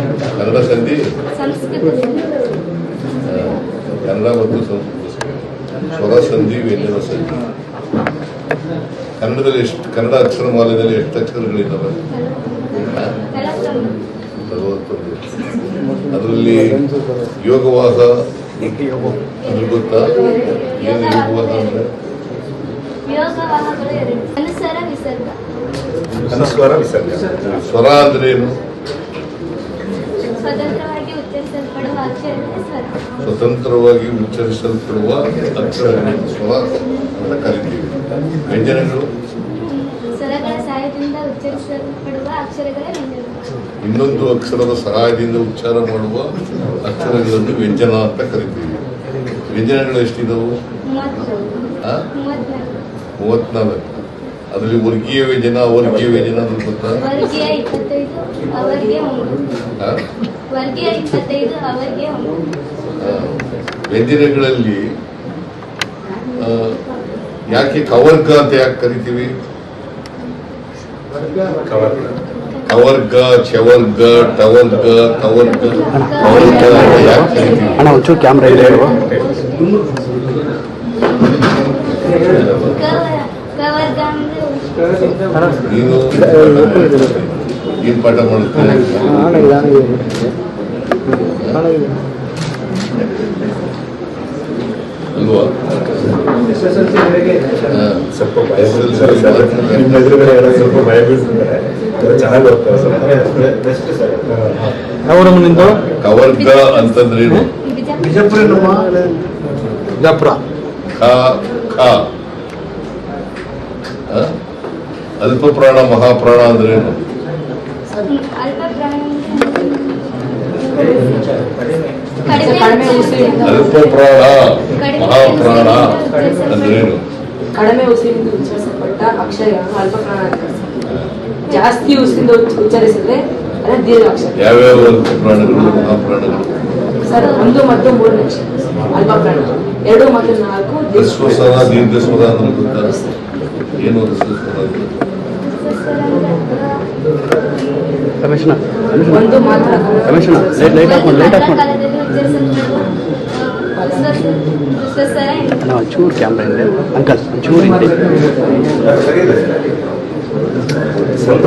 ಕನ್ನಡ ಸಂಧಿ? ಕನ್ನಡ ಮತ್ತು ಸಂಸ್ಕೃತ ಸ್ವರ ಸಂಧಿ ವ್ಯಂಜನ ಸಂಧಿ. ಕನ್ನಡದಲ್ಲಿ ಎಷ್ಟು ಕನ್ನಡ ಅಕ್ಷರ ಮಾಲೆಯಲ್ಲಿ ಎಷ್ಟು ಅಕ್ಷರಗಳಿದ್ದಾವೆ? ಅದರಲ್ಲಿ ಯೋಗವಾಹ ಅದು ಗೊತ್ತಾ? ಏನು ಯೋಗವಾಸ ಅಂದ್ರೆ? ಸ್ವರ ಅಂದ್ರೆ ಏನು? ಸ್ವತಂತ್ರವಾಗಿ ಉಚ್ಚರಿಸಲ್ಪಡುವ ಸ್ವರ ಸ್ವತಂತ್ರವಾಗಿ ಉಚ್ಚರಿಸಲ್ಪಡುವ ಸ್ವರ ಅಂತ ಕರಿತೀವಿ ವ್ಯಂಜನಗಳು. ಸ್ವರಗಳ ಸಹಾಯದಿಂದ ಉಚ್ಚರಿಸಲ್ಪಡುವ ಅಕ್ಷರಗಳೇ ಇನ್ನೊಂದು ಅಕ್ಷರದ ಸಹಾಯದಿಂದ ಉಚ್ಚಾರ ಮಾಡುವ ಅಕ್ಷರಗಳನ್ನು ವ್ಯಂಜನ ಅಂತ ಕರಿತೀವಿ. ವ್ಯಂಜನಗಳು ಎಷ್ಟಿದವು? ಮೂವತ್ನಾಲ್ಕು. ಅದರಲ್ಲಿ ವರ್ಗೀಯ ಜನ ಜನ ಗೊತ್ತಾ ವರ್ಗೀಯ ಒಂಬತ್ತು ಆ, ವ್ಯಂಜನಗಳಲ್ಲಿ ಯಾಕೆ ಕವರ್ಗ ಅಂತ ಯಾಕೆ ಕರಿತೀವಿ ಕವರ್ ಕವರ್ಗ ಚವರ್ಗ ಟವರ್ಗ ಕವರ್ಗ ಕವರ್ಗ ಅಂತ ಯಾಕೆ ಕರಿತೀವಿ ಅಣ್ಣ ಒಂಚೂರು ಕ್ಯಾಮ್ರಾ ಇದೆ ಅಂದ್ರೆ ನೀನು ಏನ್ ಪಾಠ ಮಾಡುತ್ತೆ ಅಲ್ವಾ. ಸ್ವಲ್ಪ ಭಯ ಬೀಳ್ತಾರೆ ಸರ್. ನಿಮ್ಮ ಎದುರುಗಡೆ ಎಲ್ಲ ಸ್ವಲ್ಪ ಭಯ ಬೀಳ್ತಿದ್ದಾರೆ ಅದು ಚೆನ್ನಾಗಿ ಹೋಗ್ತಾರೆ ನಿಂದು ಕವರ್ಗ ಅಂತಂದ್ರೇನು ಬಿಜಾಪುರ ಬಿಜಾಪುರ ಖ ಖ ಆ? ಅಲ್ಪ ಪ್ರಾಣ ಮಹಾಪ್ರಾಣ ಅಂದ್ರೆ ಅಲ್ಪ ಪ್ರಾಣಿ ಮಹಾಪ್ರಾಣ ಅಂದ್ರೇನು? ಕಡಿಮೆ ಉಸಿರಿಂದ ಉಚ್ಚರಿಸಲ್ಪಟ್ಟ ಅಕ್ಷರ ಅಲ್ಪ ಪ್ರಾಣ ಜಾಸ್ತಿ ಉಸಿರಿಂದ ಉಚ್ಚ- ಉಚ್ಚರಿಸಿದ್ರೆ ಅದೇ ದೀರ್ಘ ಅಕ್ಷರ. ಯಾವ್ಯಾವ ಅಲ್ಪ ಪ್ರಾಣಗಳು ಮಹಾಪ್ರಾಣಗಳು? ಸರ್ ಒಂದು ಮತ್ತು ಮೂರನೇ ಅಲ್ಪ ಪ್ರಾಣ ಎರಡು ಮತ್ತು ನಾಲ್ಕು ದೀರ್ಘ ಸ್ವರ ಅಂದ್ರೆ ಗೊತ್ತಾ? ಏನು ಮಾತ್ರ. ರಮೇಶಣ್ಣ ಲೈಟ್ ಲೈಟ್ ಹಾಕೊಂಡು ಲೈಟ್ ಹಾಕೊಂಡು ನಾವು ಒಂಚೂರು ಕ್ಯಾಮ್ರಾ ಇದೆ. ಅಂಕಲ್ ಒಂಚೂರು ಇದೆ ಸ್ವಲ್ಪ